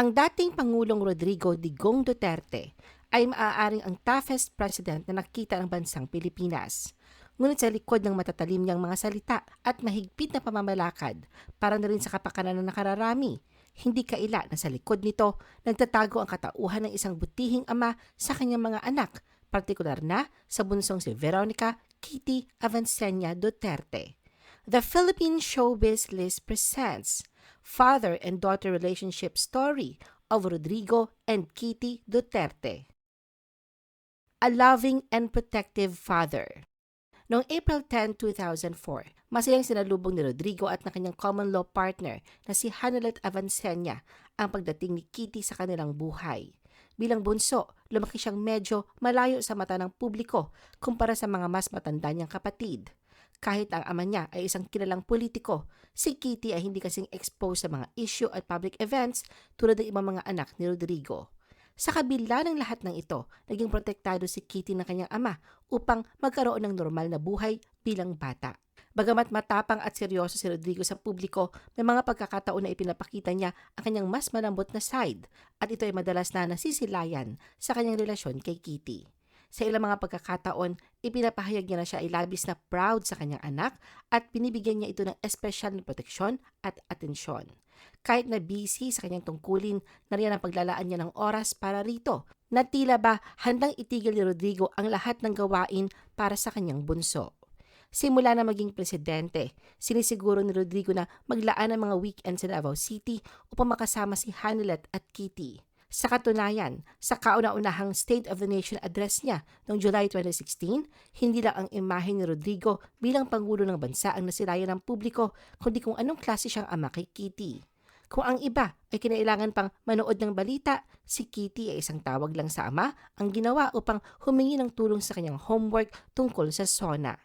Ang dating Pangulong Rodrigo Digong Duterte ay maaaring ang toughest president na nakita ng bansang Pilipinas. Ngunit sa likod ng matatalim niyang mga salita at mahigpit na pamamalakad, para na rin sa kapakanan ng nakararami, hindi kaila na sa likod nito nagtatago ang katauhan ng isang butihing ama sa kanyang mga anak, partikular na sa bunsong si Veronica Kitty Avancenia Duterte. The Philippine Showbiz List presents Father and Daughter Relationship Story of Rodrigo and Kitty Duterte. A Loving and Protective Father Noong April 10, 2004, masayang sinalubong ni Rodrigo at ng kanyang common law partner na si Hanelet Avancenia ang pagdating ni Kitty sa kanilang buhay. Bilang bunso, lumaki siyang medyo malayo sa mata ng publiko kumpara sa mga mas matanda niyang kapatid. Kahit ang ama niya ay isang kilalang politiko, si Kitty ay hindi kasing exposed sa mga issue at public events tulad ng ibang mga anak ni Rodrigo. Sa kabila ng lahat ng ito, naging protektado si Kitty ng kanyang ama upang magkaroon ng normal na buhay bilang bata. Bagamat matapang at seryoso si Rodrigo sa publiko, may mga pagkakataon na ipinapakita niya ang kanyang mas malambot na side at ito ay madalas na nasisilayan sa kanyang relasyon kay Kitty. Sa ilang mga pagkakataon, ipinapahayag niya na siya ay labis na proud sa kanyang anak at binibigyan niya ito ng espesyal na proteksyon at atensyon. Kahit na busy sa kanyang tungkulin, nariyan ang paglalaan niya ng oras para rito. Na tila ba handang itigil ni Rodrigo ang lahat ng gawain para sa kanyang bunso. Simula na maging presidente, sinisiguro ni Rodrigo na maglaan ng mga weekends sa Davao City upang makasama si Hanilet at Kitty. Sa katunayan, sa kauna-unahang State of the Nation address niya noong July 2016, hindi lang ang imahe ni Rodrigo bilang Pangulo ng Bansa ang nasilayan ng publiko, kundi kung anong klase siyang ama kay Kitty. Kung ang iba ay kinailangan pang manood ng balita, si Kitty ay isang tawag lang sa ama ang ginawa upang humingi ng tulong sa kanyang homework tungkol sa SONA.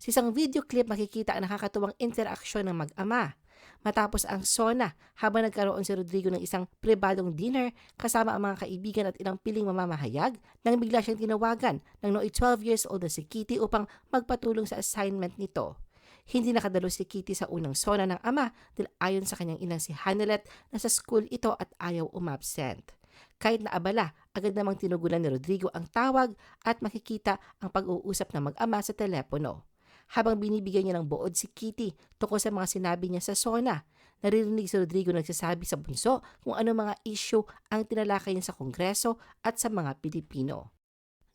Sa isang video clip makikita ang nakakatuwang interaksyon ng mag-ama. Matapos ang SONA, habang nagkaroon si Rodrigo ng isang pribadong dinner kasama ang mga kaibigan at ilang piling mamamahayag, nang bigla siyang tinawagan ng nooy 12 years old na si Kitty upang magpatulong sa assignment nito. Hindi nakadalo si Kitty sa unang SONA ng ama dahil ayon sa kanyang inang si Hanelet na sa school ito at ayaw umabsent. Kahit na abala, agad namang tinugulan ni Rodrigo ang tawag at makikita ang pag-uusap ng mag-ama sa telepono habang binibigyan niya ng buod si Kitty tungkol sa mga sinabi niya sa SONA. Naririnig si Rodrigo nagsasabi sa bunso kung ano mga issue ang tinalakay niya sa Kongreso at sa mga Pilipino.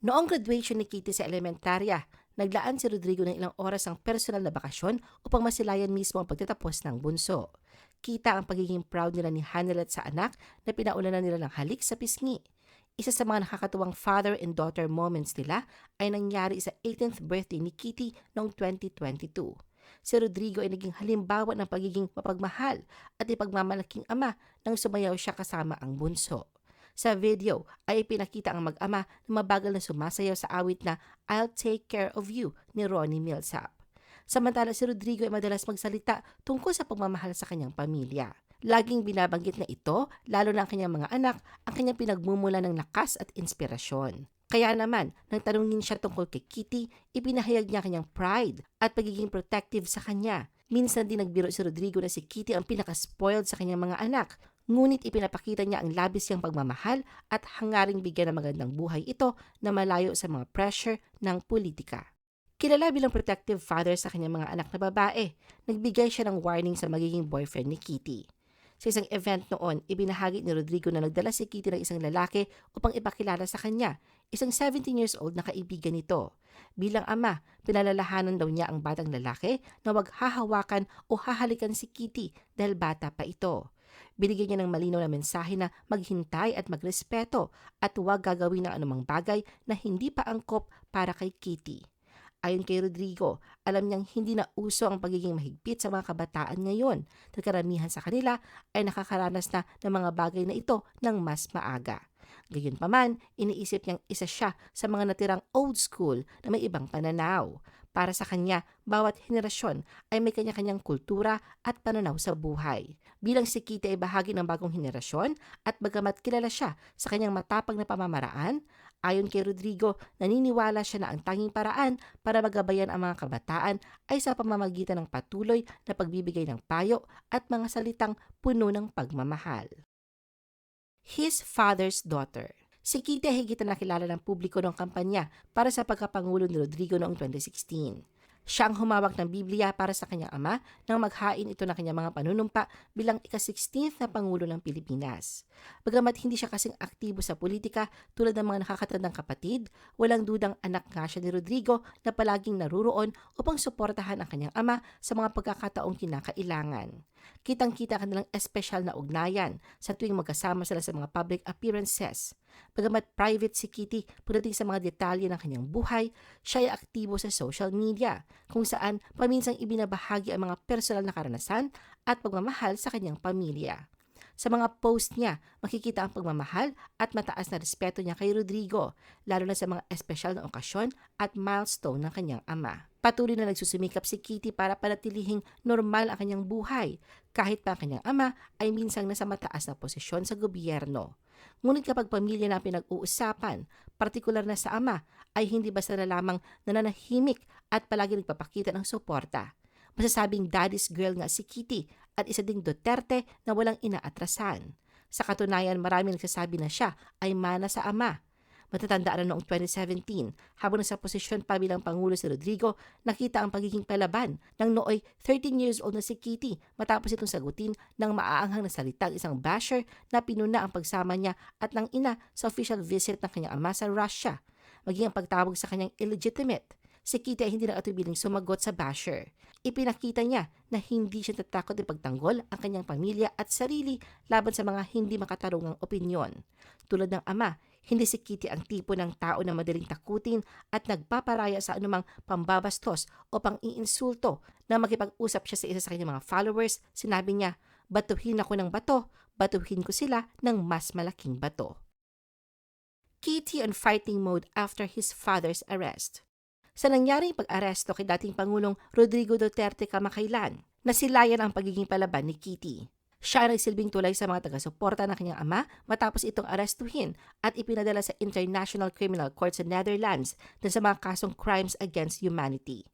Noong graduation ni Kitty sa elementarya, naglaan si Rodrigo ng ilang oras ang personal na bakasyon upang masilayan mismo ang pagtatapos ng bunso. Kita ang pagiging proud nila ni Hanelet sa anak na pinaulanan nila ng halik sa pisngi. Isa sa mga nakakatuwang father and daughter moments nila ay nangyari sa 18th birthday ni Kitty noong 2022. Si Rodrigo ay naging halimbawa ng pagiging mapagmahal at ipagmamalaking ama nang sumayaw siya kasama ang bunso. Sa video ay ipinakita ang mag-ama na mabagal na sumasayaw sa awit na I'll Take Care of You ni Ronnie Millsap. Samantala si Rodrigo ay madalas magsalita tungkol sa pagmamahal sa kanyang pamilya. Laging binabanggit na ito, lalo na ang kanyang mga anak, ang kanyang pinagmumula ng lakas at inspirasyon. Kaya naman, nang tanungin siya tungkol kay Kitty, ipinahayag niya kanyang pride at pagiging protective sa kanya. Minsan din nagbiro si Rodrigo na si Kitty ang pinaka-spoiled sa kanyang mga anak, ngunit ipinapakita niya ang labis niyang pagmamahal at hangaring bigyan ng magandang buhay ito na malayo sa mga pressure ng politika. Kilala bilang protective father sa kanyang mga anak na babae, nagbigay siya ng warning sa magiging boyfriend ni Kitty. Sa isang event noon, ibinahagi ni Rodrigo na nagdala si Kitty ng isang lalaki upang ipakilala sa kanya, isang 17 years old na kaibigan nito. Bilang ama, pinalalahanan daw niya ang batang lalaki na wag hahawakan o hahalikan si Kitty dahil bata pa ito. Binigyan niya ng malinaw na mensahe na maghintay at magrespeto at huwag gagawin ng anumang bagay na hindi pa angkop para kay Kitty. Ayon kay Rodrigo, alam niyang hindi na uso ang pagiging mahigpit sa mga kabataan ngayon dahil karamihan sa kanila ay nakakaranas na ng mga bagay na ito ng mas maaga. Gayunpaman, iniisip niyang isa siya sa mga natirang old school na may ibang pananaw. Para sa kanya, bawat henerasyon ay may kanya-kanyang kultura at pananaw sa buhay. Bilang si Kitty ay bahagi ng bagong henerasyon at bagamat kilala siya sa kanyang matapang na pamamaraan, Ayon kay Rodrigo, naniniwala siya na ang tanging paraan para magabayan ang mga kabataan ay sa pamamagitan ng patuloy na pagbibigay ng payo at mga salitang puno ng pagmamahal. His Father's Daughter. Si Kitty higit na nakilala ng publiko ng kampanya para sa pagkapangulo ni Rodrigo noong 2016. Siya humawak ng Biblia para sa kanyang ama nang maghain ito ng kanyang mga panunumpa bilang ika-16th na Pangulo ng Pilipinas. Bagamat hindi siya kasing aktibo sa politika tulad ng mga nakakatandang kapatid, walang dudang anak nga siya ni Rodrigo na palaging naruroon upang suportahan ang kanyang ama sa mga pagkakataong kinakailangan. Kitang-kita kanilang espesyal na ugnayan sa tuwing magkasama sila sa mga public appearances. Bagamat private si Kitty pagdating sa mga detalye ng kanyang buhay, siya ay aktibo sa social media kung saan paminsang ibinabahagi ang mga personal na karanasan at pagmamahal sa kanyang pamilya. Sa mga post niya, makikita ang pagmamahal at mataas na respeto niya kay Rodrigo, lalo na sa mga espesyal na okasyon at milestone ng kanyang ama. Patuloy na nagsusumikap si Kitty para panatilihing normal ang kanyang buhay, kahit pa ang kanyang ama ay minsang nasa mataas na posisyon sa gobyerno. Ngunit kapag pamilya na pinag-uusapan, partikular na sa ama, ay hindi basta na lamang nananahimik at palagi nagpapakita ng suporta. Masasabing daddy's girl nga si Kitty at isa ding Duterte na walang inaatrasan. Sa katunayan, marami nagsasabi na siya ay mana sa ama. Matatandaan na noong 2017, habang nasa posisyon pa bilang Pangulo si Rodrigo, nakita ang pagiging palaban ng nooy 13 years old na si Kitty matapos itong sagutin ng maaanghang na salitang isang basher na pinuna ang pagsama niya at ng ina sa official visit ng kanyang ama sa Russia, maging ang pagtawag sa kanyang illegitimate si Kitty ay hindi nakatubiling sumagot sa basher. Ipinakita niya na hindi siya tatakot ipagtanggol ang kanyang pamilya at sarili laban sa mga hindi makatarungang opinyon. Tulad ng ama, hindi si Kitty ang tipo ng tao na madaling takutin at nagpaparaya sa anumang pambabastos o pang-iinsulto na makipag-usap siya sa isa sa kanyang mga followers. Sinabi niya, batuhin ako ng bato, batuhin ko sila ng mas malaking bato. Kitty on fighting mode after his father's arrest sa nangyaring pag-aresto kay dating Pangulong Rodrigo Duterte kamakailan. Nasilayan ang pagiging palaban ni Kitty. Siya ay nagsilbing tulay sa mga taga-suporta ng kanyang ama matapos itong arestuhin at ipinadala sa International Criminal Court sa Netherlands dahil sa mga kasong crimes against humanity.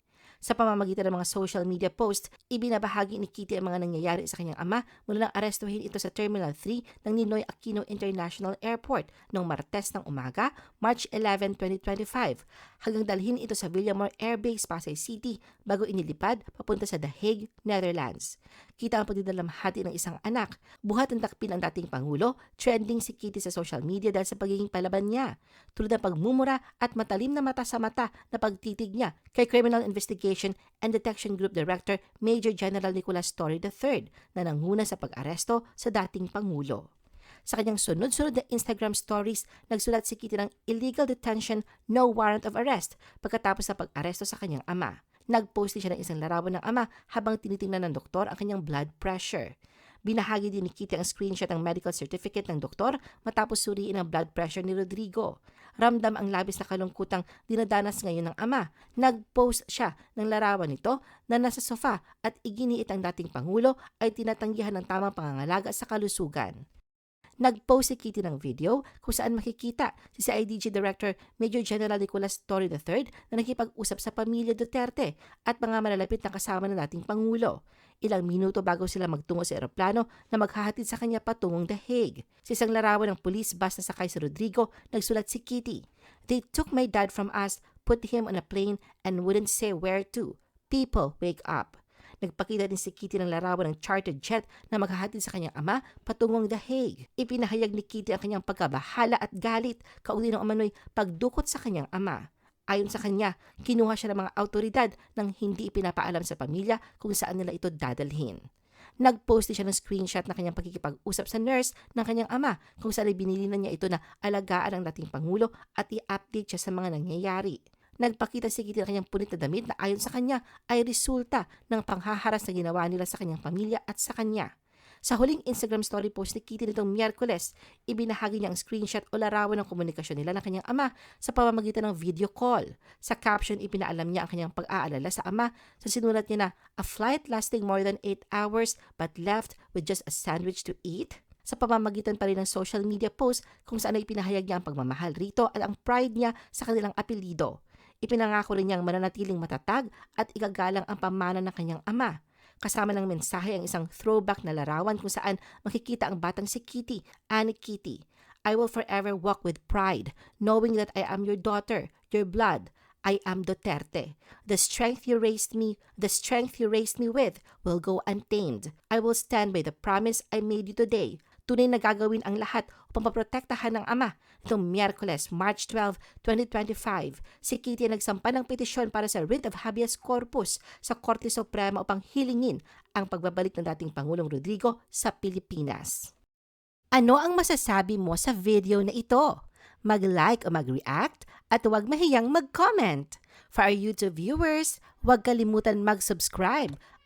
Sa pamamagitan ng mga social media posts, ibinabahagi ni Kitty ang mga nangyayari sa kanyang ama mula nang arestuhin ito sa Terminal 3 ng Ninoy Aquino International Airport noong Martes ng umaga, March 11, 2025, hanggang dalhin ito sa Villamore Air Base, Pasay City bago inilipad papunta sa The Hague, Netherlands. Kita ang pagdidalamhati ng isang anak. Buhat ng takpin ang dating Pangulo, trending si Kitty sa social media dahil sa pagiging palaban niya. Tulad ng pagmumura at matalim na mata sa mata na pagtitig niya kay Criminal Investigation and Detection Group Director Major General Nicolas Story III na nanguna sa pag-aresto sa dating Pangulo. Sa kanyang sunod-sunod na Instagram stories, nagsulat si Kitty ng illegal detention, no warrant of arrest pagkatapos sa pag-aresto sa kanyang ama. Nag-post siya ng isang larawan ng ama habang tinitingnan ng doktor ang kanyang blood pressure. Binahagi din ni Kitty ang screenshot ng medical certificate ng doktor matapos suriin ang blood pressure ni Rodrigo. Ramdam ang labis na kalungkutang dinadanas ngayon ng ama. Nag-post siya ng larawan nito na nasa sofa at iginiit ang dating Pangulo ay tinatanggihan ng tamang pangangalaga sa kalusugan. Nag-post si Kitty ng video kung saan makikita si CIDG Director Major General Nicolas Torre III na nakipag-usap sa pamilya Duterte at mga malalapit na kasama ng dating Pangulo. Ilang minuto bago sila magtungo sa eroplano na maghahatid sa kanya patungong The Hague. Sa isang larawan ng pulis bus na sakay si Rodrigo, nagsulat si Kitty, They took my dad from us, put him on a plane, and wouldn't say where to. People, wake up. Nagpakita din si Kitty ng larawan ng chartered jet na maghahatid sa kanyang ama patungong The Hague. Ipinahayag ni Kitty ang kanyang pagkabahala at galit kaugnay ng umano'y pagdukot sa kanyang ama. Ayon sa kanya, kinuha siya ng mga autoridad nang hindi ipinapaalam sa pamilya kung saan nila ito dadalhin. Nag-post siya ng screenshot ng kanyang pagkikipag-usap sa nurse ng kanyang ama kung saan ay binili na niya ito na alagaan ang dating Pangulo at i-update siya sa mga nangyayari. Nagpakita si Kitty ng kanyang punit na damit na ayon sa kanya ay resulta ng panghaharas na ginawa nila sa kanyang pamilya at sa kanya. Sa huling Instagram story post ni Kitty nitong Miyerkules, ibinahagi niya ang screenshot o larawan ng komunikasyon nila ng kanyang ama sa pamamagitan ng video call. Sa caption, ipinaalam niya ang kanyang pag-aalala sa ama sa sinulat niya na, A flight lasting more than 8 hours but left with just a sandwich to eat? sa pamamagitan pa rin ng social media post kung saan ay pinahayag niya ang pagmamahal rito at ang pride niya sa kanilang apelido. Ipinangako rin niyang mananatiling matatag at igagalang ang pamana ng kanyang ama. Kasama ng mensahe ang isang throwback na larawan kung saan makikita ang batang si Kitty, Annie Kitty. I will forever walk with pride, knowing that I am your daughter, your blood. I am Duterte. The strength you raised me, the strength you raised me with, will go untamed. I will stand by the promise I made you today. Tunay na gagawin ang lahat upang maprotektahan ng ama. Itong Miyerkules, March 12, 2025, si Kitty nagsampa ng petisyon para sa writ of habeas corpus sa Korte Suprema upang hilingin ang pagbabalik ng dating Pangulong Rodrigo sa Pilipinas. Ano ang masasabi mo sa video na ito? Mag-like o mag-react at huwag mahiyang mag-comment. For our YouTube viewers, huwag kalimutan mag-subscribe